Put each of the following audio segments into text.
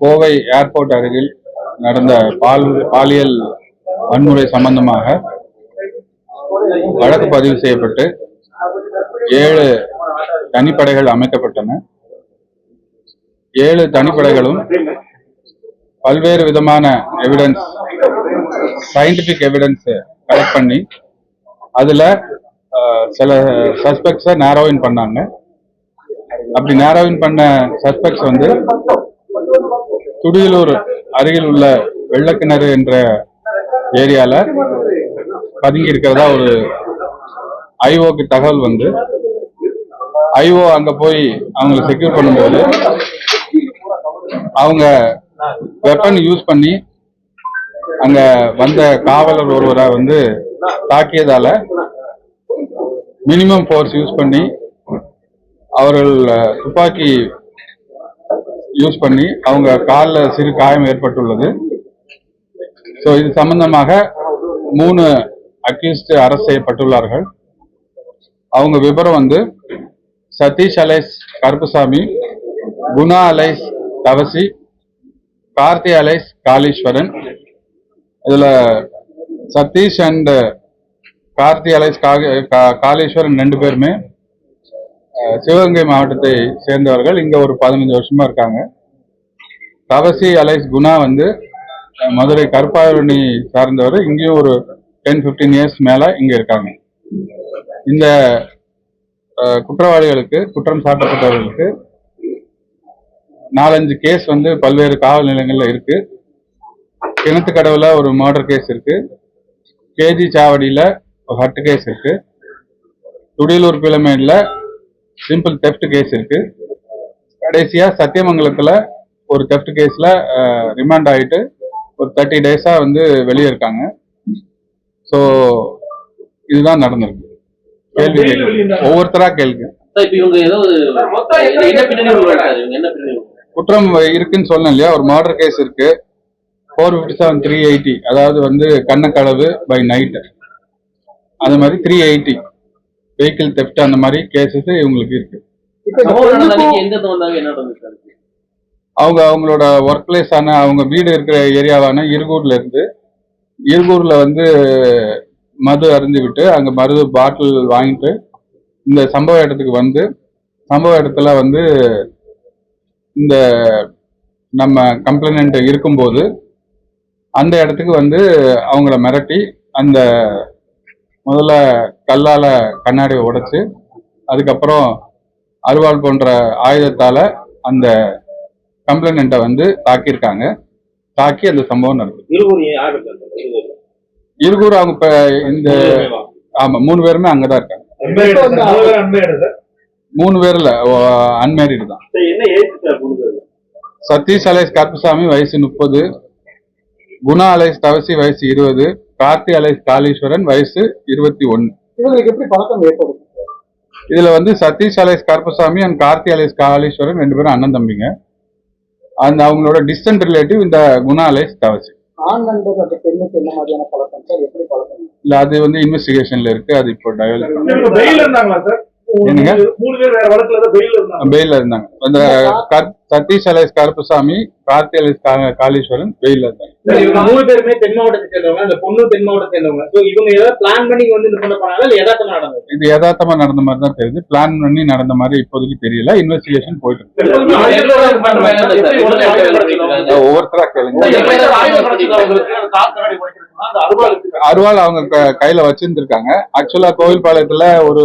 Kovai airport அருகில் நடந்த பால் பாலியல் வன்முறை சம்பந்தமாக வழக்கு பதிவு செய்யப்பட்டு ஏழு தனிப்படைகள் அமைக்கப்பட்டன. ஏழு தனிப்படைகளும் பல்வேறு விதமான எவிடன்ஸ் சயின்டிபிக் எவிடன்ஸ் கலெக்ட் பண்ணி அதுல சில சஸ்பெக்ட்ஸை நேரோவின் பண்ணாங்க. அப்படி நேரோவின் பண்ண சஸ்பெக்ட்ஸ் வந்து துடியலூர் அருகில் உள்ள வெள்ளக்கிணறு என்ற ஏரியால பதுங்கி இருக்கிறதா ஒரு ஐஓக்கு தகவல் வந்து. ஐஓ அங்க போய் அவங்களை செக்யூர் பண்ணும்போது அவங்க வெப்பன் யூஸ் பண்ணி அங்க வந்த காவலர் ஒருவரை வந்து தாக்கியதால மினிமம் ஃபோர்ஸ் யூஸ் பண்ணி அவர்கள் துப்பாக்கி யூஸ் பண்ணி அவங்க காலில் சிறு காயம் ஏற்பட்டுள்ளது. ஸோ இது சம்பந்தமாக மூணு அக்யூஸ்டு அரெஸ்ட் செய்யப்பட்டுள்ளார்கள். அவங்க விவரம் வந்து Satish alias Karuppusamy Guna alias Thavasi Karthi alias Kaleeswaran. இதில் சதீஷ் அண்ட் கார்த்தி அலைஸ் கா- காளீஸ்வரன் ரெண்டு பேருமே சிவகங்கை மாவட்டத்தை சேர்ந்தவர்கள் இங்க ஒரு பதினஞ்சு வருஷமா இருக்காங்க. தவசி அலைஸ் குணா வந்து மதுரை கருப்பாரணி சார்ந்தவர். இங்கேயும் ஒரு டென் 15 இயர்ஸ் மேல இங்க இருக்காங்க. இந்த குற்றவாளிகளுக்கு குற்றம் சாட்டப்பட்டவர்களுக்கு நாலஞ்சு கேஸ் வந்து பல்வேறு காவல் நிலையங்களில் இருக்கு. கிணத்துக்கடவுல ஒரு மர்டர் கேஸ் இருக்கு. கேஜி சாவடியில ஒரு ஹட்டு கேஸ் இருக்கு. துடியலூர் பிளமேட்ல சிம்பிள் தெஃப்ட் கேஸ் இருக்கு. கடைசியா சத்தியமங்கலத்துல ஒரு தெஃப்ட் கேஸ்ல ரிமாண்ட் ஆயிட்டு ஒரு தேர்ட்டி டேஸா வந்து வெளியே இருக்காங்க. ஸோ இதுதான் நடந்திருக்கு. கேள்வி ஒவ்வொருத்தரா கேள்வி. குற்றம் இருக்குன்னு சொன்னேன் இல்லையா? ஒரு மர்டர் கேஸ் இருக்கு. Four fifty seven three eighty அதாவது வந்து கண்ணக்களவு பை நைட் அது மாதிரி த்ரீ எயிட்டி வெஹிக்கிள் தெஃப்ட் அந்த மாதிரி கேசஸ் இவங்களுக்கு இருக்கு. அவங்க அவங்களோட ஒர்க் பிளேஸ் ஆன அவங்க வீடு இருக்கிற ஏரியாவான இருகூர்ல இருந்து இருகூர்ல வந்து மது அருந்திவிட்டு அங்க மது பாட்டில் வாங்கிட்டு இந்த சம்பவ இடத்துக்கு வந்து சம்பவ இடத்துல வந்து இந்த நம்ம கம்ப்ளைண்ட் இருக்கும்போது அந்த இடத்துக்கு வந்து அவங்கள மிரட்டி அந்த முதல்ல கல்லால கண்ணாடியை உடைச்சு அதுக்கப்புறம் அருவாள் போன்ற ஆயுதத்தால அந்த கம்ப்ளைண்ட்டை வந்து தாக்கியிருக்காங்க. தாக்கி அந்த சம்பவம் நடக்குது. இருக்காங்க? இருகூர் அவங்க இப்ப இந்த ஆமா மூணு பேருமே அங்கதான் இருக்காங்க. அன்பேடு சார் மூணு பேர்ல அன்மேரிடு தான். சார் என்ன ஏஜ் சார் கொடுக்குறது சதீஷ் அலைஸ் கருப்புசாமி வயசு முப்பது குணா அலைஸ் தவசி வயசு இருபது கார்த்தி அலைஸ் காளீஸ்வரன் வயசு இருபத்தி ஒன்னு. இவங்களுக்கு எப்படி பழக்கம் ஏற்படும் இதுல வந்து Satish alias Karuppasamy and Karthi alias Kaleeswaran ரெண்டு பேரும் அண்ணன் தம்பிங்க. அந்த அவங்களோட டிஸ்டன்ட் ரிலேட்டிவ் இந்த குணா அலைஸ் தவசி. ஆண் நண்பர் அந்த பெண்ணுக்கு என்ன மாதிரியான பழக்கம்? சார் எப்படி பழக்கம்? இல்ல அது வந்து இன்வெஸ்டிகேஷன்ல இருக்கு. அது இப்போ டெவலப் என்னங்க? மூணு பேர் வேற வழக்குல தான் பெயில் இருந்தாங்க. பெயில இருந்தாங்க. அந்த சதீஷ் அலைஸ் கருப்பசாமி கார்த்தி அலைஸ் காளீஸ்வரன் பெயில இருந்தாங்க. மூணு பேருமே தென் மாவட்டத்தை சேர்ந்தவங்க. அந்த பொண்ணு தென் மாவட்டத்தை சேர்ந்தவங்க. சோ இவங்க ஏதாவது பிளான் பண்ணி வந்து இந்த பொண்ணை பண்ணாங்களா? இல்ல யதார்த்தமா நடந்தது? இது யதார்த்தமா நடந்த மாதிரி தான் தெரியுது. பிளான் பண்ணி நடந்த மாதிரி இப்போதைக்கு தெரியல. இன்வெஸ்டிகேஷன் போயிட்டு இருக்கு. ஒவ்வொருத்தரா கேளுங்க. அருவாள் அவங்க க- கையில வச்சிருந்திருக்காங்க. ஆக்சுவலா கோவில்பாளையத்துல ஒரு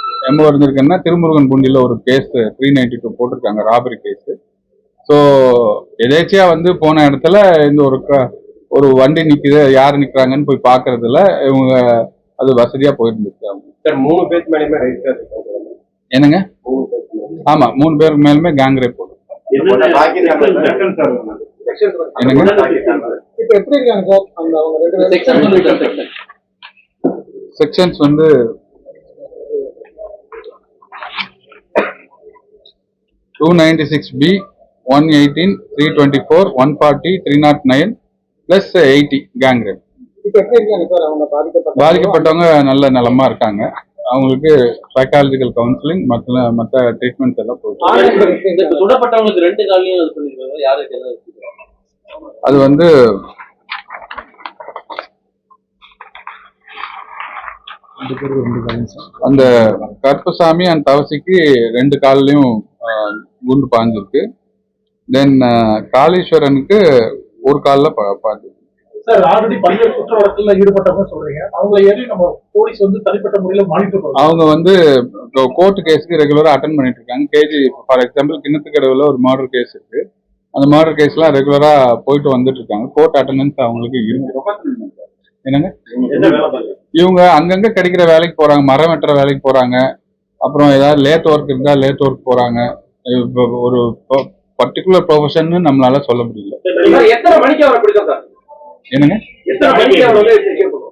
எம்ஓ இருந்திருக்குன்னா திருமுருகன் பூண்டியில ஒரு கேஸ் த்ரீ நைன்டி டூ போட்டிருக்காங்க ராபரி கேஸ் ஸோ எதேச்சியா வந்து போன இடத்துல இந்த ஒரு க- ஒரு வண்டி நிக்குது யார் நிக்கிறாங்கன்னு போய் பார்க்கறதுல இவங்க அது வசதியா போயிருந்துச்சு அவங்க. சார் மூணு பேருக்கு மேலேயுமே ரைட் என்னங்க? ஆமா மூணு பேருக்கு மேலுமே கேங் ரேப் போடும் செகண்ட் சார் என்னங்க? இப்ப எப்படி இருக்காங்க சார் அந்த அவங்க ரெண்டு பேரும் செக்ஷன் சொல்லுங்க சார் செக்ஷன் செக்ஷன்ஸ் வந்து two ninety six B one eighteen three twenty four one forty three not nine plus eighty gang rape இப்ப எப்படி இருக்காங்க சார் அவங்க பாதிக்கப்பட்ட பாதிக்கப்பட்டவங்க நல்ல நலமா இருக்காங்க. அவங்களுக்கு சைக்காலஜிக்கல் கவுன்சிலிங் மற்ற மற்ற ட்ரீட்மெண்ட்ஸ் எல்லாம் போயிட்டு அது வந்து அந்த கருப்பசாமி அண்ட் தவசிக்கு ரெண்டு கால்லையும் குண்டு பாஞ்சிருக்கு. தென் காளீஸ்வரனுக்கு ஒரு காலில் பாஞ்சிருக்கு. சார் ஆல்ரெடி பல்வேறு குற்ற வழக்குல ஈடுபட்டவங்க சொல்றீங்க. அவங்களை ஏறி நம்ம போலீஸ் வந்து தனிப்பட்ட முறையில மானிட்டர் பண்ணுவோம் அவங்க வந்து கோர்ட் கேஸ்க்கு ரெகுலராக அட்டன் பண்ணிட்டு இருக்காங்க. கேஜி ஃபார் எக்ஸாம்பிள் கிணத்துக்கடவுல ஒரு மர்டர் கேஸ் இருக்கு. அந்த மர்டர் கேஸ்லாம் ரெகுலராக போயிட்டு வந்துட்டு இருக்காங்க. கோர்ட் அட்டண்டன்ஸ் அவங்களுக்கு இருக்கு. என்னங்க? இவங்க அங்கங்க கிடைக்கிற வேலைக்கு போறாங்க மரம் வெட்டுற வேலைக்கு போறாங்க. அப்புறம் ஏதாவது லேத் ஒர்க் இருந்தா லேத் ஒர்க் போறாங்க. இப்ப ஒரு பர்டிகுலர் ப்ரொஃபஷன் நம்மளால சொல்ல முடியல. என்னங்க?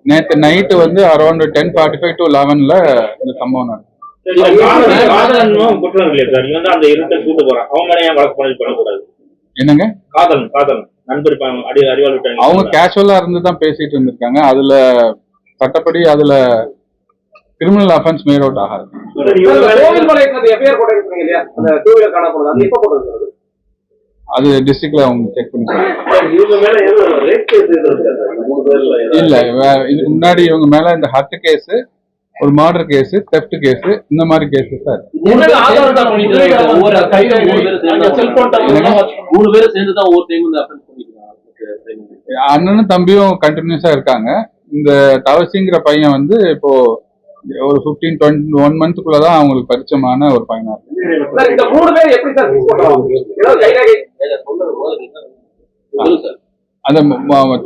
நேற்று நைட்டு வந்து around ten forty five to லெவன்ல இந்த சம்பவம் பண்ணக்கூடாது? என்னங்க? காதலன் காதலன் நண்பர் அவங்க கேஷுவலா இருந்து தான் பேசிட்டு இருந்திருக்காங்க. அதுல சட்டப்படி அதுல கிரிமினல் அஃபென்ஸ் மேட் அவுட் ஆகாது அது டிஸ்ட்ரிக்ட்ல அவங்க செக் பண்ணி இல்ல இதுக்கு முன்னாடி இவங்க மேல இந்த ஹர்ட் கேஸ் ஒரு மர்டர் கேஸ் தெஃப்ட் கேஸ் இந்த மாதிரி கேஸ் சார். மூணு பேரும் சேர்ந்து தான் ஒவ்வொரு டைம் வந்து அஃபென்ஸ் பண்ணிக்கிறாங்க. அண்ணனும் தம்பியும் கண்டினியூஸா இருக்காங்க. இந்த தவசிங்கிற பையன் வந்து இப்போ ஒரு ஃபிஃப்டீன் டுவெண்ட்டி ஒன் மந்த்துக்குள்ளதான் அவங்களுக்கு பரிச்சயமான ஒரு பையனா இருக்கு. அந்த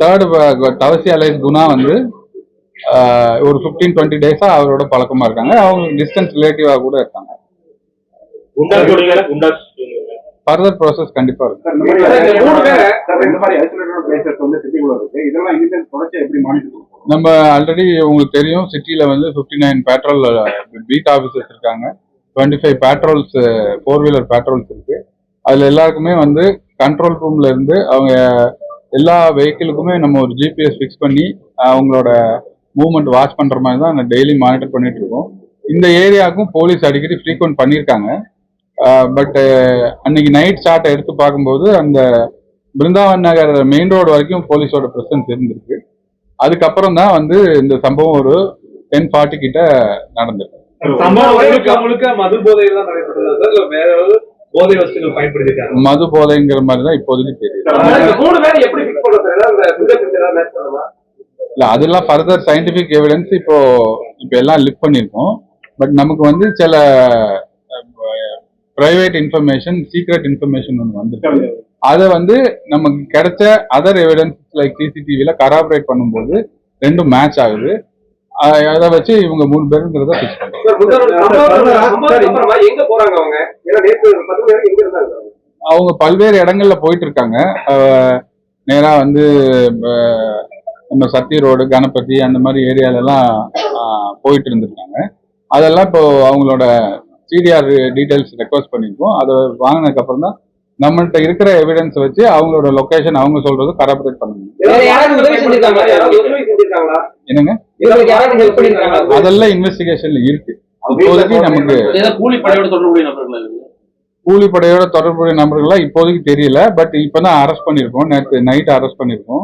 தேர்ட் தவசி அலைஸ் குணா வந்து ஒரு ஃபிஃப்டீன் டுவெண்ட்டி டேஸா அவரோட பழக்கமா இருக்காங்க. அவங்க டிஸ்டன்ஸ் ரிலேட்டிவா கூட இருக்காங்க. ஃபர்தர் ப்ராசஸ் கண்டிப்பா இருக்கும். நம்ம ஆல்ரெடி உங்களுக்கு தெரியும் சிட்டியில் வந்து fifty nine patrol beat officers இருக்காங்க. Twenty five patrols four wheeler patrols இருக்கு. அதில் எல்லாருக்குமே வந்து கண்ட்ரோல் ரூம்ல இருந்து அவங்க எல்லா வெஹிக்கிளுக்குமே நம்ம ஒரு ஜிபிஎஸ் ஃபிக்ஸ் பண்ணி அவங்களோட மூவ்மெண்ட் வாட்ச் பண்ற மாதிரி தான் டெய்லி மானிட்டர் பண்ணிட்டு இருக்கோம். இந்த ஏரியாவுக்கும் போலீஸ் அடிக்கடி ஃப்ரீக்வெண்ட் பண்ணியிருக்காங்க பட் அன்னைக்கு நைட் ஷாட்டை எடுத்து பார்க்கும்போது அந்த பிருந்தாவன் நகர் மெயின் ரோடு வரைக்கும் போலீஸோட ப்ரெசன்ஸ் இருந்திருக்கு. அதுக்கப்புறம் தான் வந்து இந்த சம்பவம் ஒரு டென் ஃபார்ட்டி கிட்ட நடந்திருக்கு. மது போதைங்கிற மாதிரி தான் இப்போதைக்கு தெரியுது. பண்ணுமா இல்ல அதெல்லாம் ஃபர்தர் சயின்டிபிக் எவிடன்ஸ் இப்போ இப்போ எல்லாம் லிப் பண்ணியிருக்கோம். பட் நமக்கு வந்து சில பிரைவேட் இன்ஃபர்மேஷன் சீக்ரெட் இன்ஃபர்மேஷன் ஒன்று வந்திருக்கு. அதை வந்து நமக்கு கிடைச்ச அதர் எவிடன்ஸ் லைக் சிசிடிவில கராபரேட் பண்ணும்போது ரெண்டும் மேட்ச் ஆகுது. அதை வச்சு இவங்க மூணு பேருங்கிறத ஃபிக்ஸ் போறாங்க அவங்க? பல்வேறு இடங்கள்ல போயிட்டு இருக்காங்க நேரா வந்து நம்ம சத்தி ரோடு கணபதி அந்த மாதிரி ஏரியாலெல்லாம் போயிட்டு இருந்திருக்காங்க அதெல்லாம் இப்போ அவங்களோட சிடிஆர் டீடைல்ஸ் ரெக்வஸ்ட் பண்ணியிருக்கோம் அதை வாங்கினதுக்கு அப்புறம் தான் நம்மள்ட்ட இருக்கிற எவிடன்ஸ் வச்சு அவங்களோட லொகேஷன் அவங்க சொல்றது கரப்ரேட் பண்ணணும் வேற யாராவது உதவி செஞ்சிருக்காங்களா யாராவது உதவி செஞ்சிருக்காங்களா என்னங்க? அதெல்லாம் இன்வெஸ்டிகேஷன்ல இருக்கு. இப்போதைக்கு நமக்கு கூலி படையோட தொடர்புடைய நபர்கள்லாம் இப்போதைக்கு தெரியல. பட் இப்பதான் அரெஸ்ட் பண்ணிருக்கோம் நேற்று நைட் அரெஸ்ட் பண்ணிருக்கோம்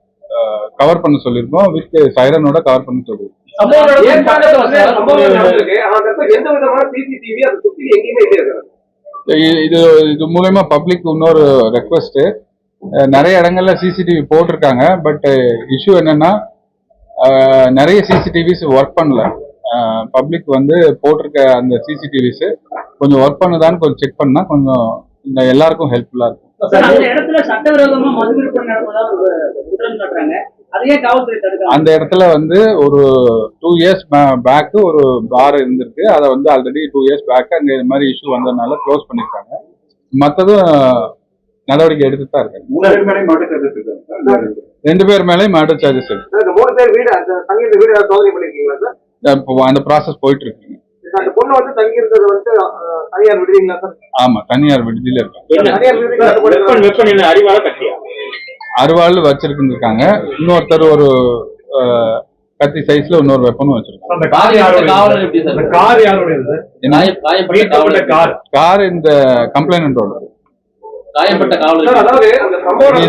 கவர் பண்ண சொல்லியிருக்கோம். வித் சைரனோட கவர் பண்ண சொல்லியிருக்கோம். இது இது மூலயமா பப்ளிக் இன்னொரு ரெக்வஸ்ட் நிறைய இடங்கள்ல சிசிடிவி போட்டிருக்காங்க. பட் இஷ்யூ என்னன்னா நிறைய சிசிடிவிஸ் ஒர்க் பண்ணல. பப்ளிக் வந்து போட்டிருக்க அந்த சிசிடிவிஸ் கொஞ்சம் ஒர்க் பண்ணுதான்னு கொஞ்சம் செக் பண்ணா கொஞ்சம் இந்த எல்லாருக்கும் ஹெல்ப்ஃபுல்லா இருக்கும். சார், அந்த இடத்துல சட்டவிரோதமா மது விற்பனை நடப்பதாக ஒரு குற்றம் அந்த இடத்துல வந்து ஒரு டூ இயர்ஸ் பேக்கு ஒரு பார் இருந்திருக்கு. அதை வந்து ஆல்ரெடி டூ இயர்ஸ் பேக் அங்கே இது மாதிரி இஷ்யூ வந்ததுனால க்ளோஸ் பண்ணிருக்காங்க. மற்றதும் நடவடிக்கை எடுத்துட்டு தான் இருக்காங்க. ரெண்டு பேர் மேலேயும் மர்டர் சார்ஜஸ் இருக்கு. இந்த மூணு பேர் வீடு அந்த ப்ராசஸ் போயிட்டு இருக்குங்க அந்த பொண்ணு வந்து தங்கி இருந்தது வந்து தனியார் சார்? ஆமா தனியார் விடுதியில இருக்கு அறிவால கட்டியா? அருவாள் வச்சிருக்காங்க இன்னொருத்தர் ஒரு கத்தி சைஸ்ல இன்னொரு வெப்பனும் வச்சிருக்காங்க. அந்த கார் காவலர் யாரோட காவலர் எப்படி சார்? அந்த கார் யாரோடது? காயம் காயப்பட்ட காவலர். கார். கார் இந்த கம்ப்ளைண்டோட காயப்பட்ட சார் காவலர். அதாவது அந்த சம்பவம்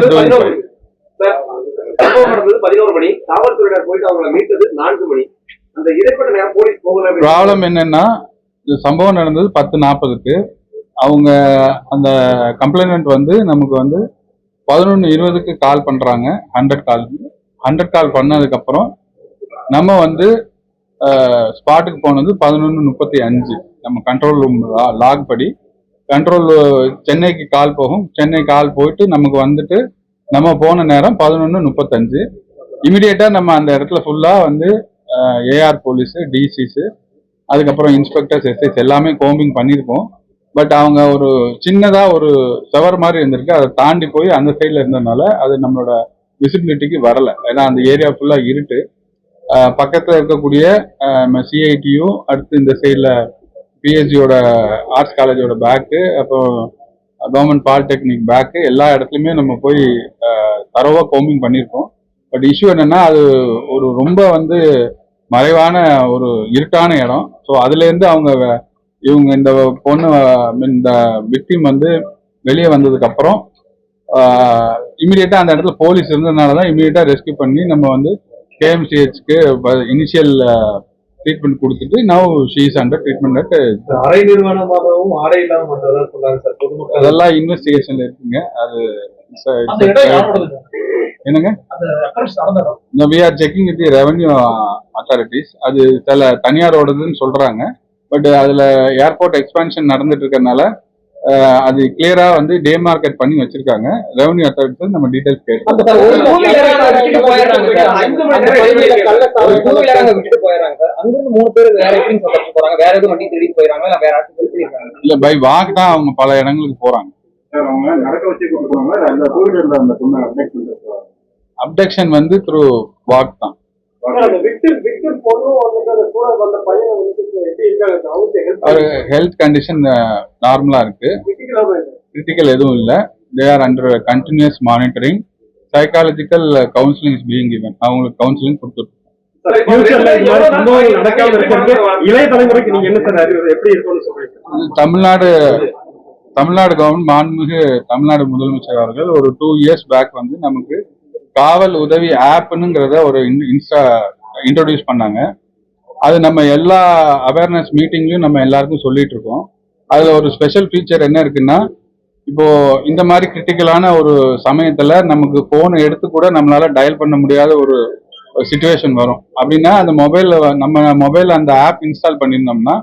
சம்பவம் நடந்தது பதினோரு மணி. காவல்துறையினர் போயிட்டு அவங்களை மீட்டது நான்கு மணி. அந்த இடைப்பட்ட நேரம் போலீஸ் போகல அப்படின்னு ப்ராப்ளம் என்னன்னா இந்த சம்பவம் நடந்தது பத்து நாற்பதுக்கு. அவங்க அந்த கம்ப்ளைண்ட் வந்து நமக்கு வந்து பதினொன்று இருபதுக்கு கால் பண்ணுறாங்க ஹண்ட்ரட் கால் ஹண்ட்ரட் கால் பண்ணதுக்கப்புறம் நம்ம வந்து ஸ்பாட்டுக்கு போனது பதினொன்று முப்பத்தி அஞ்சு. நம்ம கண்ட்ரோல் ரூம் லாக் படி. கண்ட்ரோல் சென்னைக்கு கால் போகும். சென்னை கால் போயிட்டு நமக்கு வந்துட்டு நம்ம போன நேரம் பதினொன்று முப்பத்தஞ்சு. இமிடியேட்டாக நம்ம அந்த இடத்துல ஃபுல்லாக வந்து ஏஆர் போலீஸு டிசிஸு அதுக்கப்புறம் இன்ஸ்பெக்டர்ஸ் எஸ்எஸ் எல்லாமே கோம்பிங் பண்ணியிருப்போம் பட் அவங்க ஒரு சின்னதா ஒரு செவர் மாதிரி இருந்திருக்கு. அதை தாண்டி போய் அந்த சைடில் இருந்ததுனால அது நம்மளோட விசிபிலிட்டிக்கு வரல. ஏன்னா அந்த ஏரியா ஃபுல்லா இருட்டு. பக்கத்துல இருக்கக்கூடிய சிஐடியும் அடுத்து இந்த சைடில் பிஹெச்சியோட ஆர்ட்ஸ் காலேஜோட பேக்கு அப்புறம் கவர்மெண்ட் பாலிடெக்னிக் பேக்கு எல்லா இடத்துலையுமே நம்ம போய் தரவாக கோம்பிங் பண்ணியிருக்கோம். பட் இஷ்யூ என்னன்னா அது ஒரு ரொம்ப வந்து மறைவான ஒரு இருட்டான இடம். ஸோ அதுலேருந்து அவங்க இவங்க இந்த பொண்ணு இந்த விக்டிம் வந்து வெளியே வந்ததுக்கு அப்புறம் இமீடியட்டா அந்த இடத்துல போலீஸ் இருந்ததுனால தான் இமீடியட்டா ரெஸ்க்யூ பண்ணி நம்ம வந்து கேஎம்சிஹெச்க்கு இனிஷியல் ட்ரீட்மெண்ட் கொடுத்துட்டு now she's under treatment at அரை நிறுவனமாகவும் ஆடை இல்லாம பண்றதா சொல்றாங்க சார் அதெல்லாம் இன்வெஸ்டிகேஷன்ல இருக்குங்க. அது என்னங்க? We are checking with revenue authorities அது சில தனியாரோடதுன்னு சொல்றாங்க. பட் அதுல ஏர்போர்ட் எக்ஸ்பான்ஷன் நடந்துட்டு இருக்கறனால அஹ், அது கிளியரா வந்து டே மார்க்கெட் பண்ணி வச்சிருக்காங்க. ரெவன்யூ அத்தாரிட்டிஸ் நம்ம டீடைல்ஸ் கேட்கலாம் இல்ல பை வாக் தான் அவங்க பல இடங்களுக்கு போறாங்க. அப்டக்ஷன் வந்து த்ரூ வாக் தான். ஹெல்த் கண்டிஷன் நார்மலா இருக்கு. கிரிட்டிக்கல் எதுவும் இல்லை. They are under continuous monitoring psychological counselling is being given. அவங்களுக்கு கவுன்சிலிங் கொடுத்துருக்கோம். தமிழ்நாடு தமிழ்நாடு கவர்மெண்ட் மாண்புமிகு தமிழ்நாடு முதலமைச்சர் அவர்கள் ஒரு டூ இயர்ஸ் பேக் வந்து நமக்கு காவல் உதவி ஆப்னுங்கிறத ஒரு இன்ஸ்டா இன்ட்ரோடியூஸ் பண்ணாங்க. அது நம்ம எல்லா அவேர்னஸ் மீட்டிங்லையும் நம்ம எல்லாருக்கும் சொல்லிட்டு இருக்கோம் அதில் ஒரு ஸ்பெஷல் ஃபீச்சர் என்ன இருக்குன்னா இப்போ இந்த மாதிரி கிரிட்டிக்கலான ஒரு சமயத்தில் நமக்கு ஃபோனை எடுத்து கூட நம்மளால டயல் பண்ண முடியாத ஒரு சுச்சுவேஷன் வரும். அப்படின்னா அந்த மொபைல்ல நம்ம மொபைல் அந்த ஆப் இன்ஸ்டால் பண்ணியிருந்தோம்னா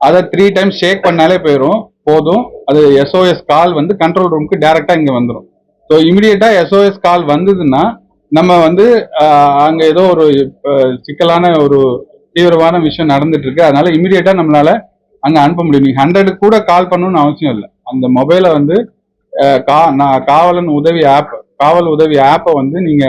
அதை த்ரீ டைம்ஸ் ஷேக் பண்ணாலே போயிடும் போதும். அது எஸ்ஓஎஸ் கால் வந்து கண்ட்ரோல் ரூமுக்கு டேரெக்டாக இங்கே வந்துடும் ஸோ இமிடியேட்டா எஸ்ஓஎஸ் கால் வந்ததுன்னா நம்ம வந்து அங்கே அங்க ஏதோ ஒரு சிக்கலான ஒரு தீவிரமான விஷயம் நடந்துட்டு இருக்கு அதனால இமிடியேட்டா நம்மளால அங்க அனுப்ப முடியும். நீங்க ஹண்ட்ரடு கூட கால் பண்ணணும்னு அவசியம் இல்லை. அந்த மொபைலை வந்து கா நான் காவலன் உதவி ஆப் காவல் உதவி ஆப்பை வந்து நீங்க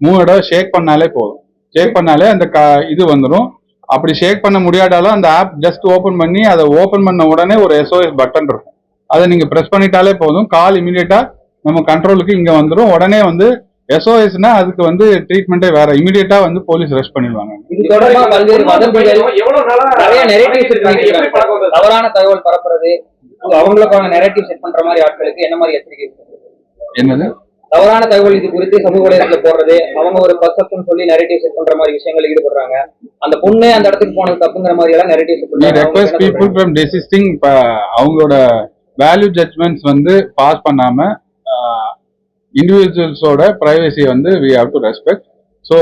மூணு தடவை ஷேக் பண்ணாலே போதும். ஷேக் பண்ணாலே அந்த கா இது வந்துடும் அப்படி ஷேக் பண்ண முடியாட்டாலும் அந்த ஆப் ஜஸ்ட் ஓப்பன் பண்ணி அதை ஓப்பன் பண்ண உடனே ஒரு எஸ்ஓஎஸ் பட்டன் இருக்கும். அதை நீங்க ப்ரெஸ் பண்ணிட்டாலே போதும். கால் இமிடியேட்டா நம்ம கண்ட்ரோலுக்கு இங்க வந்துடும் உடனே வந்து எஸ்ஓஎஸ்னா அதுக்கு வந்து ட்ரீட்மெண்ட்டே வேற. இமிடியேட்டா வந்து போலீஸ் ரெஸ்ட் பண்ணிடுவாங்க? தவறான தகவல் பரப்புறது. அவங்களுக்கான நெரேட்டிவ் செட் பண்ற மாதிரி ஆட்களுக்கு என்ன மாதிரி எச்சரிக்கை? என்னது? தவறான தகவல் இது குறித்து சமூக வலைதளத்துல போடுறது. அவங்க ஒரு பர்செப்ஷன் சொல்லி நெரேட்டிவ் செட் பண்ற மாதிரி விஷயங்கள் ஈடுபடுறாங்க. அந்த பொண்ணு அந்த இடத்துக்கு போனது தப்புங்கிற மாதிரி எல்லாம் நெரேட்டிவ் செட் பண்றாங்க. Request அவங்க என்ன people from desisting ப- அவங்களோட வேல்யூ ஜட்மெண்ட்ஸ் வந்து பாஸ் பண்ணாம இண்டிவிஜுவல்ஸோட ப்ரைவசியை வந்து we have to respect so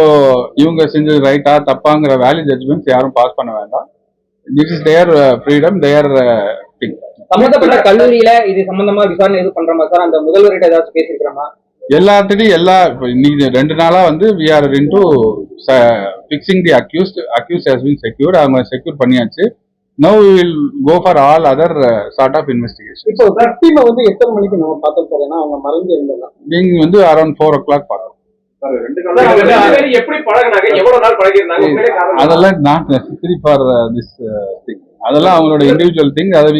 இவங்க செஞ்சது ரைட்டா தப்பாங்கிற வேல்யூ ஜட்மெண்ட்ஸ் யாரும் பாஸ் பண்ண வேண்டாம். This is their freedom their thing சம்பந்தப்பட்ட கல்லூரியில இது சம்பந்தமா விசாரணை எதுவும் பண்றோமா சார்? அந்த முதல்வர்கிட்ட ஏதாச்சும் பேசிருக்கிறோமா எல்லாத்துலயும் எல்லா இன்னைக்கு ரெண்டு நாளா வந்து we are in to fixing the accused accused has been secured அவங்க செக்யூர் பண்ணியாச்சு. No will go for all other sort of investigation இப்போ விக்டிம வந்து எத்தனை மணிக்கு நம்ம பார்த்தோம் சார் ஏன்னா அவங்க மறைஞ்சு இருந்தாங்க நீங்க வந்து அரௌண்ட் ஃபோர் ஓ கிளாக் காரணம். அதெல்லாம் not necessary for this thing அதெல்லாம் அவங்களோட இண்டிவிஜுவல் திங் அதை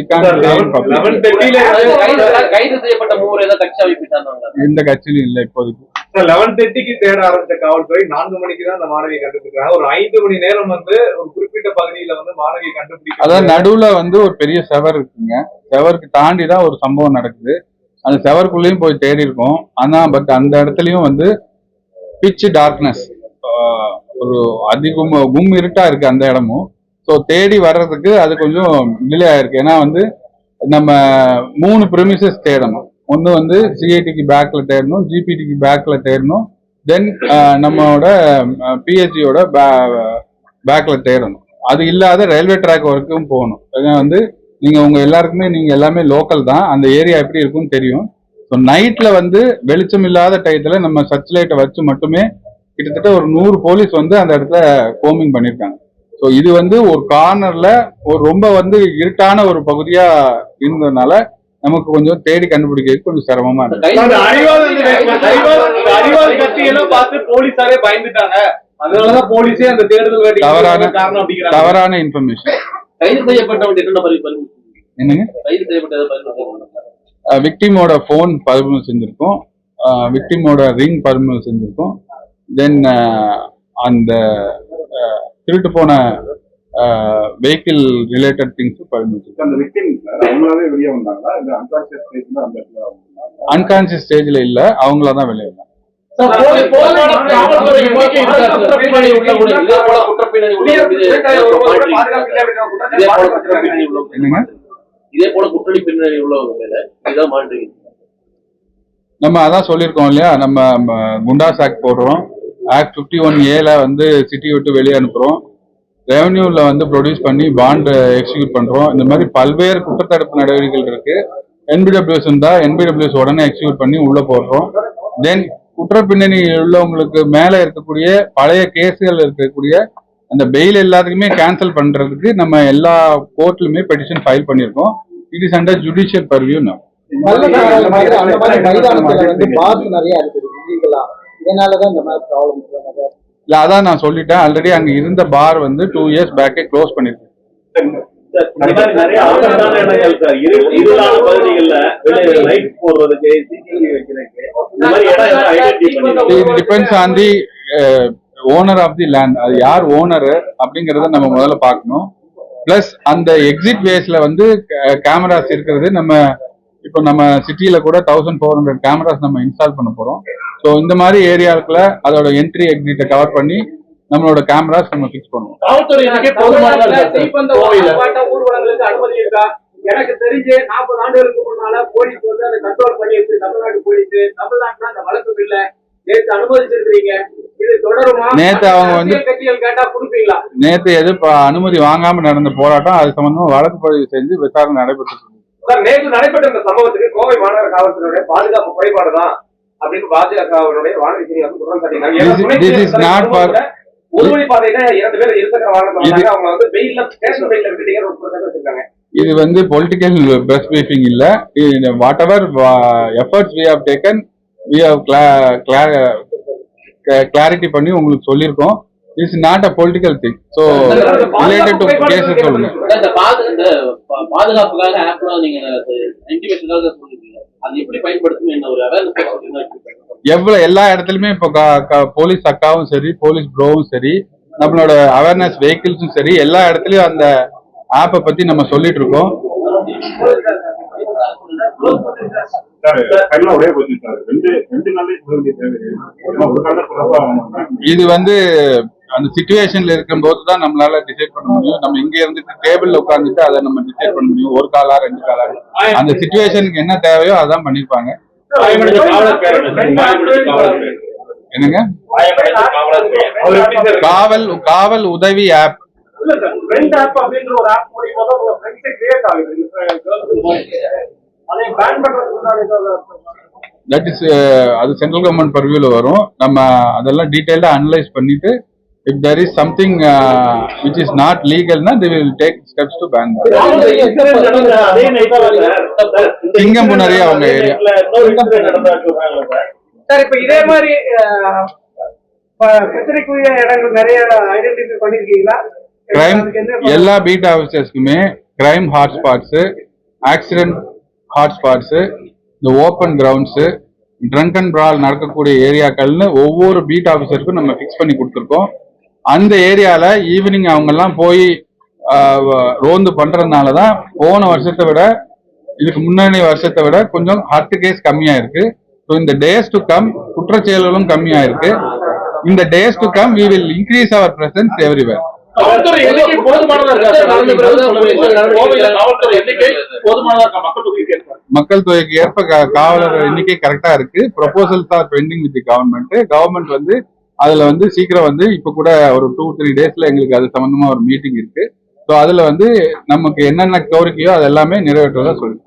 எந்த கட்சியிலும் இல்லை இப்போதைக்கு. லெவன் தேர்ட்டிக்கு தேட ஆரம்பிச்ச காவல்துறை நான்கு மணிக்கு தான் அந்த மாணவியை கண்டுபிடிக்கிறாங்க. ஒரு ஐந்து மணி நேரம் வந்து ஒரு குறிப்பிட்ட பகுதியில வந்து மாணவியை கண்டுபிடிக்க அதாவது நடுவுல வந்து ஒரு பெரிய செவர் இருக்குங்க. செவருக்கு தாண்டி தான் ஒரு சம்பவம் நடக்குது. அந்த செவருக்குள்ளேயும் போய் தேடி இருக்கோம் ஆனா பட் அந்த இடத்துலயும் வந்து பிச் டார்க்னஸ் ஒரு அதிகம் கும் இருட்டா இருக்கு அந்த இடமும். ஸோ தேடி வர்றதுக்கு அது கொஞ்சம் டிலே ஆயிருக்கு ஏன்னா வந்து நம்ம மூணு ப்ரிமிசஸ் தேடணும். ஒன்று வந்து சிஐடிக்கு பேக்கில் தேடணும் ஜிபிடிக்கு பேக்கில் தேடணும். தென் நம்மளோட பிஹெச்சியோட பேக்கில் தேடணும். அது இல்லாத ரயில்வே ட்ராக் வரைக்கும் போகணும். ஏன்னா வந்து நீங்கள் உங்கள் எல்லாருக்குமே நீங்கள் எல்லாமே லோக்கல் தான். அந்த ஏரியா எப்படி இருக்கும்னு தெரியும். ஸோ நைட்டில் வந்து வெளிச்சம் இல்லாத டயத்தில் நம்ம சர்ச் லைட்டை வச்சு மட்டுமே கிட்டத்தட்ட ஒரு நூறு போலீஸ் வந்து அந்த இடத்துல கோமிங் பண்ணியிருக்காங்க ஸோ இது வந்து ஒரு கார்னர்ல ஒரு ரொம்ப வந்து இருட்டான ஒரு பகுதியா இருந்ததுனால நமக்கு கொஞ்சம் தேடி கண்டுபிடிக்கிறது கொஞ்சம் சிரமமா இருக்கு தவறான தவறான இன்ஃபர்மேஷன் கைது செய்யப்பட்டவங்க என்னங்க? கைது விக்டிமோட ஃபோன் பறிமுதல் செஞ்சிருக்கோம். விக்டிமோட ரிங் பறிமுதல் செஞ்சிருக்கோம். தென் அந்த திருட்டு போன வெஹிக்கிள் ரிலேட்டட் திங்ஸ் அன்கான்சியஸ் ஸ்டேஜ்ல இல்ல அவங்கள தான் வெளியே வந்தாங்க இதே போல பின்னணி உள்ளவங்க மாற்றீங்க நம்ம அதான் சொல்லியிருக்கோம் இல்லையா நம்ம ம, குண்டாஸ் ஆக்ட் போடுறோம் ஆக்ட் ஃபிஃப்டி ஒன் ஏல வந்து சிட்டி விட்டு வெளியே அனுப்புகிறோம் ரெவன்யூவில் வந்து ப்ரொடியூஸ் பண்ணி பாண்ட் எக்ஸிக்யூட் பண்றோம். இந்த மாதிரி பல்வேறு குற்றத்தடுப்பு நடவடிக்கைகள் இருக்கு. என்பிடபிள்யூஎஸ் இருந்தால் என்பிடபிள்யூஎஸ் உடனே எக்ஸிக்யூட் பண்ணி உள்ளே போடுறோம். தென் குற்ற பின்னணி உள்ளவங்களுக்கு மேலே இருக்கக்கூடிய பழைய கேஸுகள் இருக்கக்கூடிய அந்த பெயில் எல்லாத்துக்குமே கேன்சல் பண்ணுறதுக்கு நம்ம எல்லா கோர்ட்லையுமே பெட்டிஷன் ஃபைல் பண்ணியிருக்கோம். It is under judicial purview நம்ம இதனாலதான் இந்த மாதிரி ப்ராப்ளம்ஸ் நிறைய இல்ல அதான் நான் சொல்லிட்டேன். ஆல்ரெடி அங்க இருந்த பார் வந்து டூ இயர்ஸ் பேக்கே க்ளோஸ் பண்ணிருக்கு. இந்த மாதிரி நிறைய ஆபத்தான இடங்கள் சார். இரு இருளான பகுதிகள்ல வெளியே லைட் போடுறதுக்கு சிசிடிவி வைக்கிறதுக்கு இந்த மாதிரி இடம் ஐடென்டிஃபை பண்ணி இது depends on the owner of the land அது யார் ஓனர் அப்படிங்கறத நம்ம முதல்ல பார்க்கணும். பிளஸ் அந்த எக்ஸிட் வேஸ்ல வந்து கேமராஸ் இருக்கிறது நம்ம இப்போ நம்ம சிட்டியில கூட தௌசண்ட் ஃபோர் ஹண்ட்ரட் கேமராஸ் நம்ம இன்ஸ்டால் பண்ண போறோம். ஸோ இந்த மாதிரி ஏரியாவுக்குள்ள அதோட என்ட்ரி எக்ஸிட்டை கவர் பண்ணி நம்மளோட கேமராஸ் நம்ம ஃபிக்ஸ் பண்ணுவோம். எனக்கு தெரிஞ்சு நாற்பது ஆண்டுகளுக்கு முன்னால போலீஸ் வந்து அதை கண்ட்ரோல் பண்ணியிருக்கு தமிழ்நாடு போலீஸ் தமிழ்நாட்டுல அந்த வழக்கம் இல்ல. நேற்று அனுமதிச்சிருக்கிறீங்க. இது தொடருமா? நேத்து அவங்க வந்து- கேட்டா கொடுப்பீங்களா? நேற்று எது ப- அனுமதி வாங்காம நடந்த போராட்டம் அது சம்பந்தமா வழக்கு பதிவு செஞ்சு விசாரணை நடைபெற்று நேற்று நடைபெற்ற இந்த சம்பவத்துக்கு கோவை மாநகர காவல்துறையுடைய பாதுகாப்பு குறைபாடு தான் அப்படின்னு பாஜகவினுடைய வானதி சீனிவாசன் குற்றம் சாட்டினாங்க. ஏன்னா This is- துணை this is தேர்தல் not for- கூட ஒரு வழி பாதையில இரண்டு பேர் இருசக்கர வாகனத்துல அவங்க வந்து வெயில்ல ஸ்டேஷன் குற்றச்சாட்டு வச்சிருக்காங்க. இது வந்து பொலிட்டிக்கல் பிரஸ் பிரீஃபிங் இல்ல. Whatever efforts we have taken we have clarity பண்ணி உங்களுக்கு சொல்லியிருக்கோம். It's not a political thing so related to cases சொல்லுங்க. பாதுகாப்புக்காக ஆப்லாம் நீங்க எவ்வளவு எல்லா இடத்துலயுமே இப்போ க- க- போலீஸ் அக்காவும் சரி போலீஸ் ப்ரோவும் சரி நம்மளோட அவேர்னஸ் வெஹிக்கிள்ஸும் சரி எல்லா இடத்துலயும் அந்த ஆப்பை பத்தி நம்ம சொல்லிட்டு இருக்கோம். இது வந்து அந்த சுச்சுவேஷன்ல இருக்கும்போது தான் நம்மளால டிசைட் பண்ண முடியும். நம்ம இங்க இருந்துட்டு டேபிள்ல உட்கார்ந்துட்டு அதை நம்ம டிசைட் பண்ண முடியும். ஒரு காலா ரெண்டு காலா. அந்த சுச்சுவேஷனுக்கு என்ன தேவையோ அதான் பண்ணிருப்பாங்க. என்னங்க? காவல் காவல் உதவி ஆப் இல்ல சார் ஃப்ரெண்ட் ஆப் அப்படின்ற ஒரு ஆப் மூலியமா தான் உங்க ஃப்ரெண்ட்ஸே கிரியேட் ஆகுது. அதை பேன் பண்றதுக்கு தட் இஸ் அது சென்ட்ரல் கவர்மெண்ட் பர்வியூல வரும். நம்ம அதெல்லாம் டீடைல்டா அனலைஸ் பண்ணிட்டு if there is something which is not லீகல்னா the will take steps to ban இந்த சிங்கம்புணரி அவங்க சொல்றாங்களா சார்? இப்ப இதே மாதிரி பிரச்சனைக்குரிய இடங்கள் நிறைய ஐடென்டிஃபை பண்ணிருக்கீங்களா? கிரைம் எல்லா பீட் ஆஃபீஸர்ஸ்க்குமே கிரைம் ஹாட்ஸ்பாட்ஸு ஆக்சிடென்ட் ஹாட்ஸ்பாட்ஸு இந்த open grounds drunk and brawl நடக்கக்கூடிய ஏரியாக்கள்னு ஒவ்வொரு பீட் ஆஃபீஸருக்கும் நம்ம ஃபிக்ஸ் பண்ணி கொடுத்துருக்கோம். அந்த ஏரியாவில் ஈவினிங் அவங்கெல்லாம் போய் ரோந்து பண்ணுறதுனால தான் போன வருஷத்தை விட இதுக்கு முன்னாடி வருஷத்தை விட கொஞ்சம் ஹார்ட் கேஸ் கம்மியாக இருக்கு ஸோ இந்த டேஸ் டு கம் குற்றச்செயல்களும் கம்மியாக இருக்கு இந்த days to come we will increase our presence everywhere காவல்துறை எண்ணிக்கை போதுமானதா இருக்கா மக்கள் தொகைக்கு ஏற்ப? மக்கள் தொகைக்கு ஏற்ப காவலர் எண்ணிக்கை கரெக்டா இருக்கு. Proposals are pending with government government வந்து அதுல வந்து சீக்கிரம் வந்து இப்ப கூட ஒரு டூ த்ரீ டேஸ்ல எங்களுக்கு அது சம்பந்தமா ஒரு மீட்டிங் இருக்கு. ஸோ அதுல வந்து நமக்கு என்னென்ன கோரிக்கையோ அது எல்லாமே நிறைவேற்றதா பண்ணிருக்காங்களா?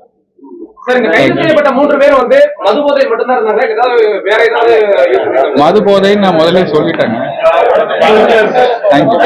மது போதைன்னு நான் முதல்ல சொல்லிட்டேங்க. தேங்க்யூ